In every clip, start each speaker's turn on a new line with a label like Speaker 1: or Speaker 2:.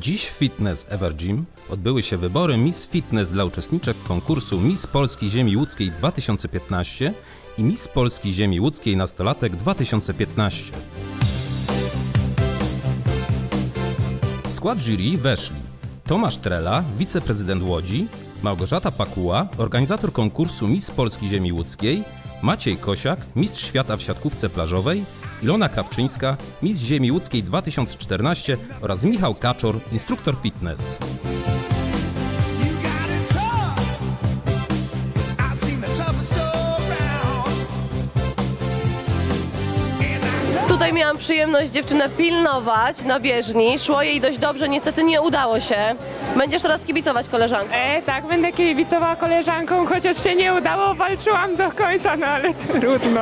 Speaker 1: Dziś w Fitness Ever Gym odbyły się wybory Miss Fitness dla uczestniczek konkursu Miss Polski Ziemi Łódzkiej 2015 i Miss Polski Ziemi Łódzkiej Nastolatek 2015. W skład jury weszli Tomasz Trela, wiceprezydent Łodzi, Małgorzata Pakuła, organizator konkursu Miss Polski Ziemi Łódzkiej, Maciej Kosiak, mistrz świata w siatkówce plażowej, Ilona Krawczyńska, Miss Ziemi Łódzkiej 2014 oraz Michał Kaczor, instruktor fitness.
Speaker 2: Tutaj miałam przyjemność dziewczynę pilnować na bieżni. Szło jej dość dobrze, niestety nie udało się. Będziesz teraz kibicować koleżankom.
Speaker 3: E, tak, będę kibicowała koleżankom, chociaż się nie udało, walczyłam do końca, no ale trudno.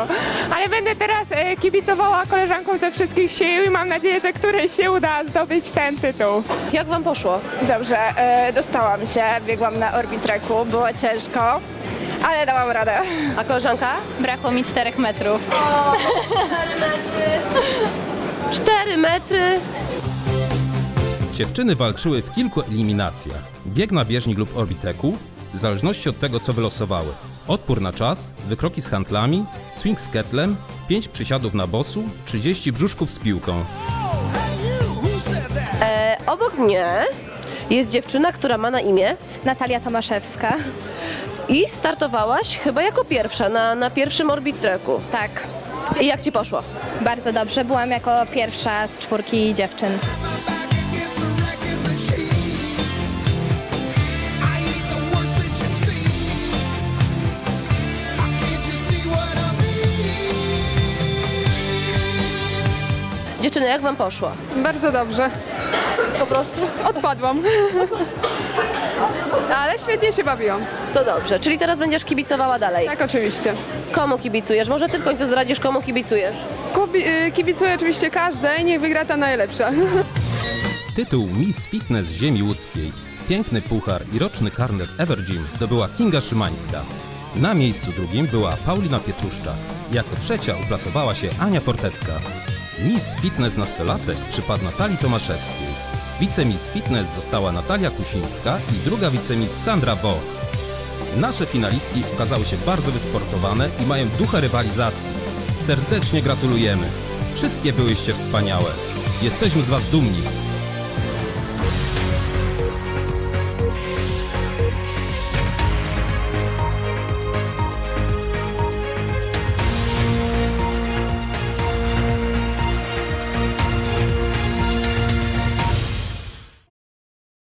Speaker 3: Ale będę teraz e, kibicowała koleżankom ze wszystkich sił i mam nadzieję, że któreś się uda zdobyć ten tytuł.
Speaker 2: Jak wam poszło?
Speaker 4: Dobrze, e, dostałam się, biegłam na orbitreku, było ciężko, ale dałam radę.
Speaker 2: A koleżanka?
Speaker 5: Brakło mi 4 metrów.
Speaker 2: 4 metry.
Speaker 1: Dziewczyny walczyły w kilku eliminacjach. Bieg na bieżni lub orbiteku, w zależności od tego co wylosowały. Odpór na czas, wykroki z handlami, swing z ketlem, 5 przysiadów na bosu, 30 brzuszków z piłką.
Speaker 2: E, obok mnie jest dziewczyna, która ma na imię
Speaker 5: Natalia Tomaszewska.
Speaker 2: i startowałaś chyba jako pierwsza na, na pierwszym orbitreku.
Speaker 5: Tak,
Speaker 2: I jak ci poszło?
Speaker 5: bardzo dobrze. Byłam jako pierwsza z czwórki dziewczyn.
Speaker 2: Dziewczyny, jak wam poszło?
Speaker 4: Bardzo dobrze,
Speaker 2: Po prostu?
Speaker 4: odpadłam. Ale świetnie się bawiłam.
Speaker 2: To dobrze, czyli teraz będziesz kibicowała dalej.
Speaker 4: Tak, oczywiście.
Speaker 2: Komu kibicujesz? Może ty w końcu zdradzisz, komu kibicujesz?
Speaker 4: Kubi- y, kibicuję oczywiście każdej, niech wygra ta najlepsza.
Speaker 1: Tytuł Miss Fitness Ziemi Łódzkiej, piękny puchar i roczny karnet Ever Gym zdobyła Kinga Szymańska. Na miejscu drugim była Paulina Pietruszczak. Jako trzecia uplasowała się Ania Fortecka. Miss Fitness Nastolatek przypadł Natalii Tomaszewskiej. Wicemiss Fitness została Natalia Kusińska i druga wicemiss Sandra Boch. Nasze finalistki okazały się bardzo wysportowane i mają ducha rywalizacji. Serdecznie gratulujemy. Wszystkie byłyście wspaniałe. Jesteśmy z Was dumni.